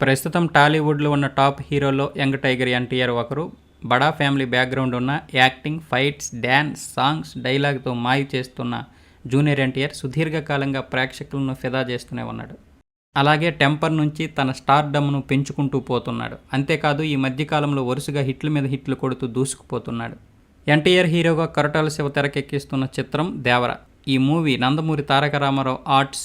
ప్రస్తుతం టాలీవుడ్లో ఉన్న టాప్ హీరోల్లో యంగ్ టైగర్ ఎన్టీఆర్ ఒకరు. బడా ఫ్యామిలీ బ్యాక్గ్రౌండ్ ఉన్న యాక్టింగ్ ఫైట్స్ డ్యాన్స్ సాంగ్స్ డైలాగ్తో మాయ చేస్తున్న జూనియర్ ఎన్టీఆర్ సుదీర్ఘకాలంగా ప్రేక్షకులను ఫిదా చేస్తూనే ఉన్నాడు. అలాగే టెంపర్ నుంచి తన స్టార్డమ్ను పెంచుకుంటూ పోతున్నాడు. అంతేకాదు ఈ మధ్యకాలంలో వరుసగా హిట్ల మీద హిట్లు కొడుతూ దూసుకుపోతున్నాడు. ఎన్టీఆర్ హీరోగా కరటాల శివ తెరకెక్కిస్తున్న చిత్రం దేవర. ఈ movie Nandamuri Taraka Rama Rao arts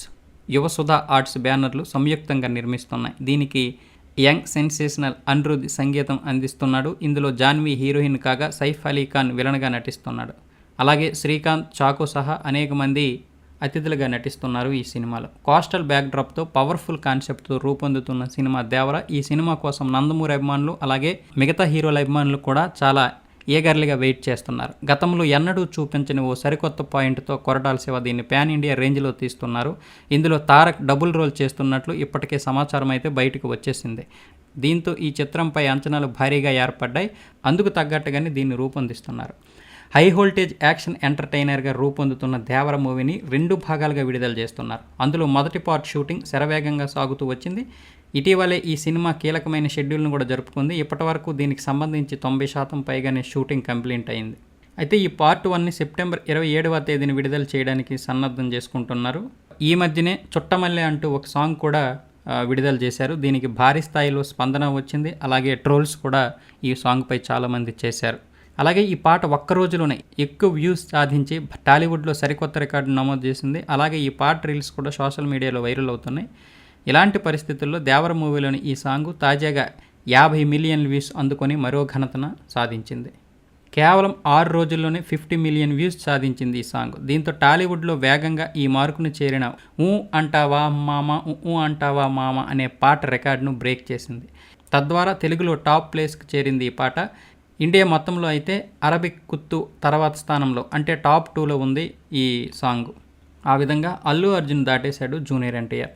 Yuvasudha arts బ్యానర్లు సంయుక్తంగా నిర్మిస్తున్నాయి. దీనికి యంగ్ సెన్సేషనల్ అనిరుద్ సంగీతం అందిస్తున్నాడు. ఇందులో జాన్వీ హీరోయిన్ కాగా సైఫ్ అలీ ఖాన్ విలన్గా నటిస్తున్నాడు. అలాగే శ్రీకాంత్ చాకో సహా అనేక మంది అతిథులుగా నటిస్తున్నారు ఈ సినిమాలో. కోస్టల్ బ్యాక్డ్రాప్తో పవర్ఫుల్ కాన్సెప్ట్తో రూపొందుతున్న సినిమా దేవర. ఈ సినిమా కోసం నందమూరి అభిమానులు అలాగే మిగతా హీరోల అభిమానులు కూడా చాలా ఈగర్లీగా వెయిట్ చేస్తున్నారు. గతంలో ఎన్నడూ చూపించని ఓ సరికొత్త పాయింట్తో కొరటాల శివ దీన్ని ప్యాన్ ఇండియా రేంజ్లో తీస్తున్నారు. ఇందులో తారక్ డబుల్ రోల్ చేస్తున్నట్లు ఇప్పటికే సమాచారం అయితే బయటకు వచ్చేసింది. దీంతో ఈ చిత్రంపై అంచనాలు భారీగా ఏర్పడ్డాయి. అందుకు తగ్గట్టుగానే దీన్ని రూపొందిస్తున్నారు. హై వోల్టేజ్ యాక్షన్ ఎంటర్టైనర్గా రూపొందుతున్న దేవర మూవీని రెండు భాగాలుగా విడుదల చేస్తున్నారు. అందులో మొదటి పార్ట్ షూటింగ్ శరవేగంగా సాగుతూ వచ్చింది. ఇటీవలే ఈ సినిమా కీలకమైన షెడ్యూల్ను కూడా జరుపుకుంది. ఇప్పటివరకు దీనికి సంబంధించి తొంభై శాతం పైగానే షూటింగ్ కంప్లీట్ అయింది. అయితే ఈ పార్ట్ వన్ని సెప్టెంబర్ ఇరవై ఏడవ తేదీని విడుదల చేయడానికి సన్నద్ధం చేసుకుంటున్నారు. ఈ మధ్యనే చుట్టమల్లె అంటూ ఒక సాంగ్ కూడా విడుదల చేశారు. దీనికి భారీ స్థాయిలో స్పందన వచ్చింది. అలాగే ట్రోల్స్ కూడా ఈ సాంగ్పై చాలామంది చేశారు. అలాగే ఈ పాట ఒక్క రోజులోనే ఎక్కువ వ్యూస్ సాధించి టాలీవుడ్లో సరికొత్త రికార్డు నమోదు చేసింది. అలాగే ఈ పాట రీల్స్ కూడా సోషల్ మీడియాలో వైరల్ అవుతున్నాయి. ఇలాంటి పరిస్థితుల్లో దేవర మూవీలోని ఈ సాంగ్ తాజాగా యాభై మిలియన్ వ్యూస్ అందుకొని మరో ఘనతన సాధించింది. కేవలం ఆరు రోజుల్లోనే ఫిఫ్టీ మిలియన్ వ్యూస్ సాధించింది ఈ సాంగ్. దీంతో టాలీవుడ్లో వేగంగా ఈ మార్కును చేరిన ఊ అంటావా మామ ఊ అంటావా మామ అనే పాట రికార్డును బ్రేక్ చేసింది. తద్వారా తెలుగులో టాప్ ప్లేస్కి చేరింది ఈ పాట. ఇండియా మొత్తంలో అయితే అరబిక్ కుత్తు తర్వాత స్థానంలో అంటే టాప్ టూలో ఉంది ఈ సాంగ్. ఆ విధంగా అల్లు అర్జున్ దాటేశాడు జూనియర్ ఎన్టీఆర్.